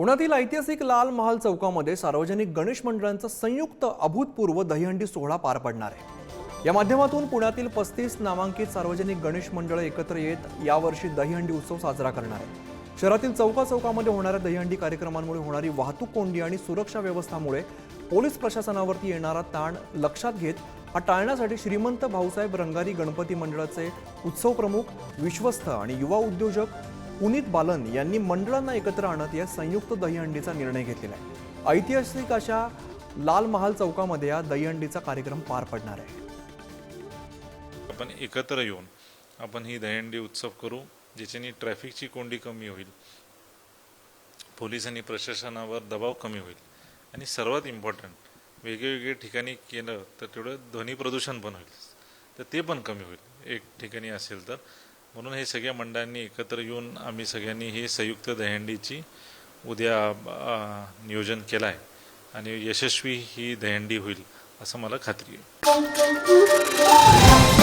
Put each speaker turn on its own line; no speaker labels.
पुण्यातील ऐतिहासिक लाल महाल चौकामध्ये सार्वजनिक गणेश मंडळांचा संयुक्त अभूतपूर्व दहीहंडी सोहळा पार पडणार आहे. या माध्यमातून पुण्यातील पस्तीस नामांकित सार्वजनिक गणेश मंडळं एकत्र येत यावर्षी दहीहंडी उत्सव साजरा करणार आहे शहरातील चौका चौकामध्ये होणाऱ्या दहीहंडी कार्यक्रमांमुळे होणारी वाहतूक कोंडी आणि सुरक्षा व्यवस्थामुळे पोलीस प्रशासनावरती येणारा ताण लक्षात घेत हा टाळण्यासाठी श्रीमंत भाऊसाहेब रंगारी गणपती मंडळाचे उत्सव प्रमुख विश्वस्त आणि युवा उद्योजक पुनीत बालन यांनी मंडळांना एकत्र आणत या संयुक्त दहीहंडीचा निर्णय घेतलेला आहे. ऐतिहासिक अशा लाल महाल चौकामध्ये या दहीहंडीचा कार्यक्रम पार पडणार आहे.
आपण एकत्र येऊन आपण ही दहीहंडी उत्सव करू ज्याच्याने ट्रॅफिकची कोंडी कमी होईल पोलीस आणि प्रशासनावर दबाव कमी होईल आणि सर्वात इम्पॉर्टंट वेगवेगळे ठिकाणी केलं तर तेवढं ध्वनी प्रदूषण पण होईल. तर ते पण कमी होईल. एक ठिकाणी असेल तर म्हणून हे सगळ्या मंडळांनी एकत्र येऊन आम्ही सगळ्यांनी हे संयुक्त दहंडीची उद्या नियोजन केलं आहे आणि यशस्वी ही दहीहंडी होईल असं मला खात्री आहे.